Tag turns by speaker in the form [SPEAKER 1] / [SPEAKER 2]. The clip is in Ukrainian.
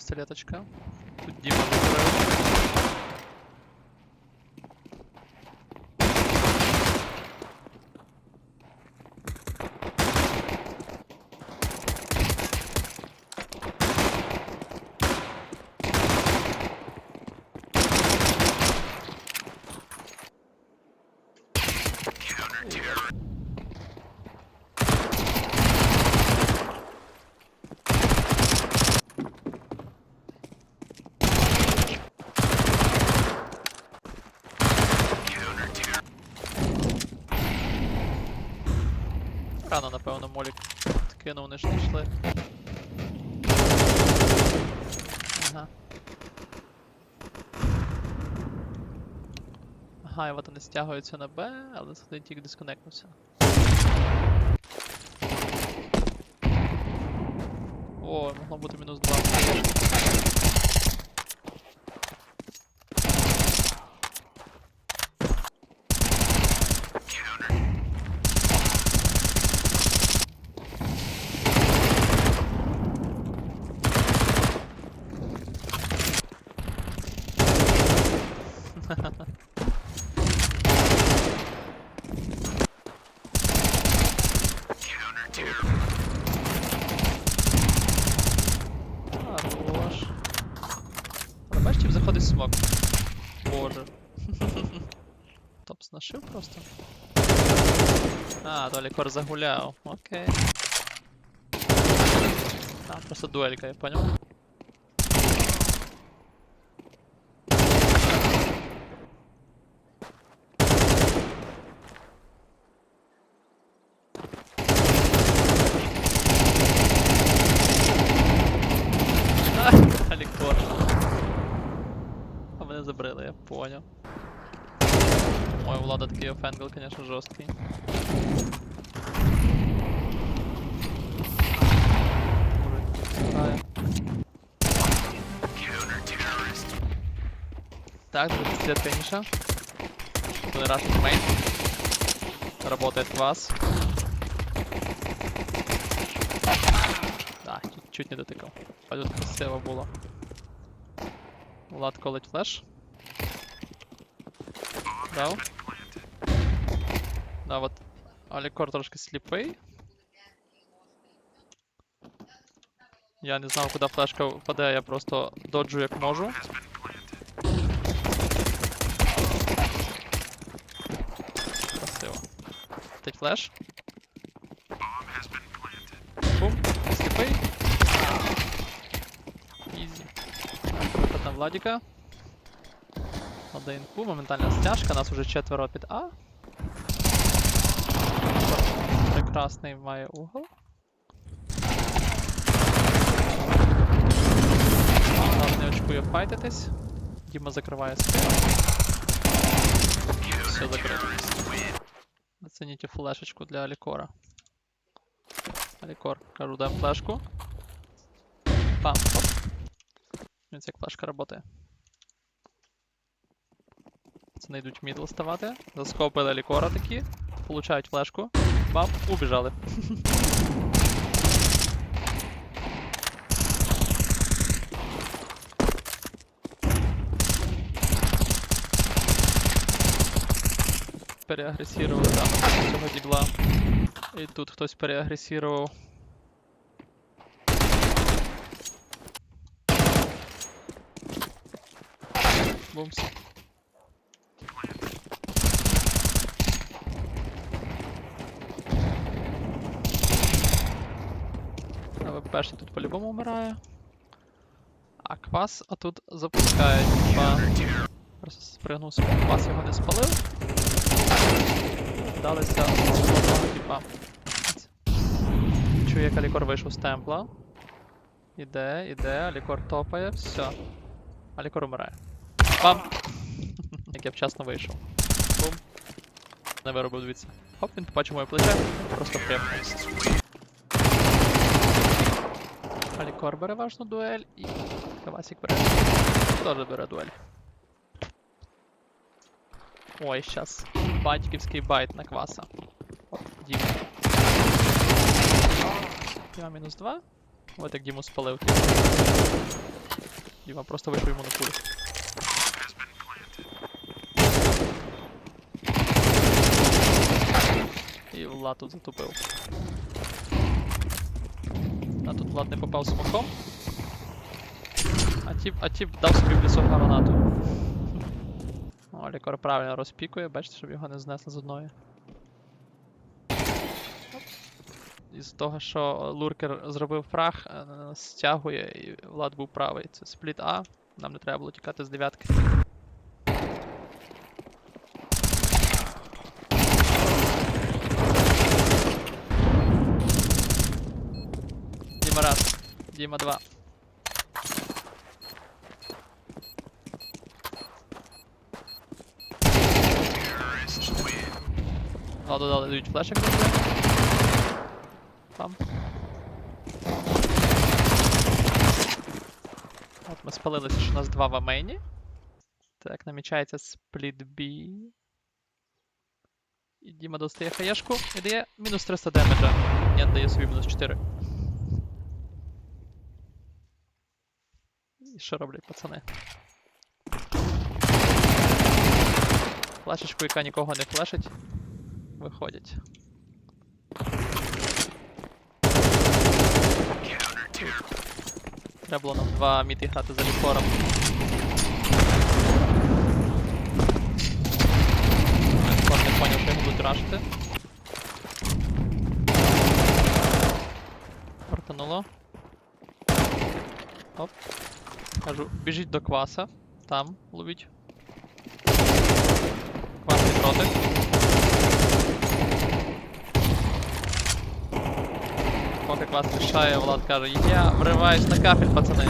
[SPEAKER 1] пістолеточка. Тут Діма. Рано, напевно, молік кинув, не ж не йшли. Ага. Ага, і от вони стягуються на Б, але один тільки дисконектнувся. О, могло бути мінус 2. Тип заходить в смок. Боже. Топс нашив просто. А, далі кор загуляв. Окей. А, просто дуелька, я понял. Алікор. Мене забрили, я понял. Ой, Влада такий офенгл, конечно, жорсткий. Так, будет пистолет, конечно. Вони мейн. Работает квас. Да, чуть, чуть не дотикав. А тут красиво було. Влад колить флеш. Дав. Да, от Алікор трошки сліпий. Я не знав, куди флешка впаде, я просто доджу як можу. Красиво. Тить флеш. Бум, сліпий. Ізі. Виход на Владіка. Один пу, моментальна стяжка, нас уже четверо під А. Прекрасний має угол. Нас не очкує файтитись. Діма закриває спину. Все закрито. Оцініть флешечку для Алікора. Алікор, кажу, дай флешку. Пам, оп. Ось як флешка працює. Не йдуть мідл ставати. Заскопили лікора такі. Получають флешку. Бам, убіжали. Переагресірували там цього дібла. І тут хтось переагресірував. Бумс. ВПшник тут по-любому вмирає. А квас, а тут запускає, типа. Просто спригнув собі, квас його не спалив. Далися, типа. Чую, як Алікор вийшов з темпла. Іде, іде, Алікор топає, все. Алікор умирає. Бам! Як я вчасно вийшов. Бум. Не виробив, дивіться. Хоп, він побачив моє плече, просто прям. Алікор бере важну дуель і Кавасік бере. Теж бере дуель. Ой, щас. Батьківський байт на кваса. От, Діма. Діма мінус 2. От як Діму спалив. Діма просто вийшов йому на кулю. І Влад тут затупив. А тут Влад не попав смоком. А тіп, а тіп дав собі в лісок гранату. О, лікар правильно розпікує, бачите, щоб його не знесли з одної. Із того, що луркер зробив фраг, е, стягує, і Влад був правий. Це спліт А. Нам не треба було тікати з дев'ятки. Діма раз. Діма два. Ладно, дали, дають це. Там. От ми спалилися, що у нас два в амейні. Так, намічається спліт B. І Діма достає хаєшку і дає мінус 300 демеджа. Ні, дає собі мінус 4. Що роблять пацани? Флешечку, яка нікого не флешить, виходять. Треба було нам два міти грати за лікором. Лікор не поняв, що його будуть рашити. Фортануло. Оп. Кажу, біжіть до кваса. Там, ловіть. Квас не проти. Поки квас рішає, Влад каже, я вриваюсь на кафель, пацани.